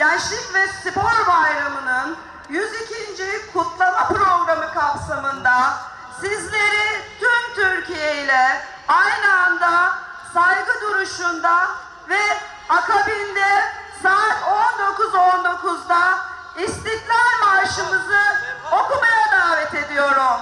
Gençlik ve Spor Bayramı'nın 102. kutlama programı kapsamında sizleri tüm Türkiye ile aynı anda saygı duruşunda ve akabinde saat 19.19'da İstiklal Marşımızı okumaya davet ediyorum.